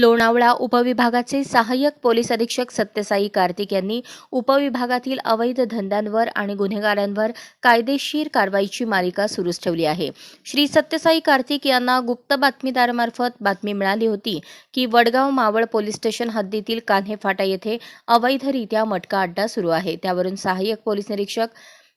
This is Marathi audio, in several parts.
लोणावळा उपविभागाचे सहाय्यक पोलीस अधीक्षक सत्यसाई कार्तिक यांनी उपविभागातील अवैध धंद्यांवर आणि गुन्हेगारांवर कायदेशीर कारवाईची मालिका सुरूच ठेवली आहे. श्री सत्यसाई कार्तिक यांना गुप्त बातमीदारामार्फत बातमी मिळाली होती की वडगाव मावळ पोलीस स्टेशन हद्दीतील कान्हे फाटा येथे अवैधरित्या मटका अड्डा सुरू आहे. त्यावरून सहाय्यक पोलीस निरीक्षक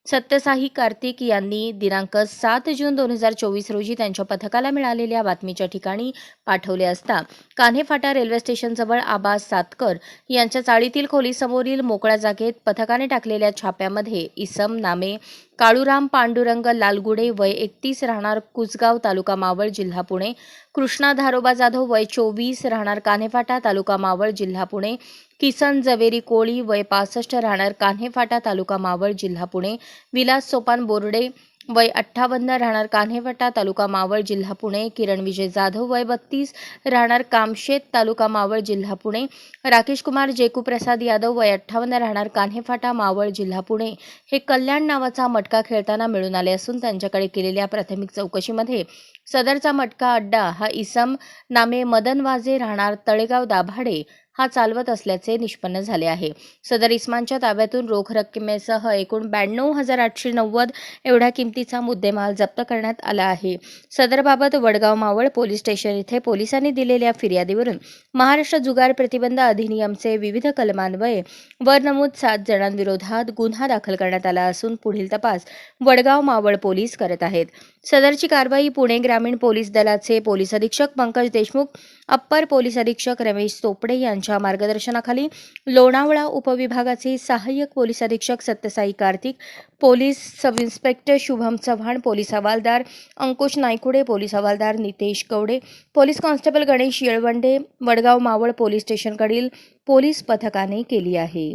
सत्यसाई कार्तिक यांनी दिनांक सात जून दोन हजार चोवीस रोजी त्यांच्या पथकाला मिळालेल्या बातमीच्या ठिकाणी पाठवले असता कान्हेफाटा रेल्वे स्टेशनजवळ आबा सातकर यांच्या चाळीतील खोलीसमोरील मोकळ्या जागेत पथकाने टाकलेल्या छाप्यामध्ये इसम नामे काळूराम पांडुरंग लालगुडे वय एकतीस राहणार कुसगाव तालुका मावळ जिल्हा पुणे. कृष्णा धारोबा जाधव वय चोवीस राहणार कान्हेफाटा तालुका मावळ जिल्हा पुणे. किसन जवेरी कोळी वय पासष्ट राहणार कान्हेफाटा तालुका मावळ जिल्हा पुणे. विलास सोपान बोर्डे वय अठ्ठावन्न राहणार कान्हेवटा तालुका मावळ जिल्हा पुणे. किरण विजय जाधव वय बत्तीस राहणार कामशेत तालुका मावळ जिल्हा पुणे. राकेश कुमार जेकू प्रसाद यादव वय अठ्ठावन्न राहणार कान्हेफाटा मावळ जिल्हा पुणे. हे कल्याण नावाचा मटका खेळताना मिळून आले असून त्यांच्याकडे केलेल्या प्राथमिक चौकशीमध्ये सदरचा मटका अड्डा हा इसम नामे मदन वाजे राहणार तळेगाव दाभाडे हा चालवत असल्याचे निष्पन्न झाले आहे. सदर इस्मानच्या ताब्यातून रोख रकमेसह एकूण ब्याण्णव हजार आठशे नव्वद एवढ्या किमतीचा मुद्देमाल जप्त करण्यात आला आहे. सदरबाबत वडगाव मावळ पोलीस स्टेशन येथे पोलिसांनी दिलेल्या फिर्यादीवरून महाराष्ट्र जुगार प्रतिबंध अधिनियमचे विविध कलमान्वये वर नमूद सात जणांविरोधात गुन्हा दाखल करण्यात आला असून पुढील तपास वडगाव मावळ पोलीस करत आहेत. सदरची कारवाई पुणे ग्रामीण पोलीस दलाचे पोलीस अधीक्षक पंकज देशमुख अप्पर पोलीस अधीक्षक रमेश चोपडे यांच्या मार्गदर्शनाखाली लोणावळा उपविभागाचे सहाय्यक पोलीस अधीक्षक Satyasai Kartik police sub inspector Shubham Chavan police हवालदार अंकुश नायकुडे पोलीस हवालदार Nitesh Kawade police constable Ganesh Yelwande Vadgaon Maval police स्टेशनकडील police पथकाने केली आहे.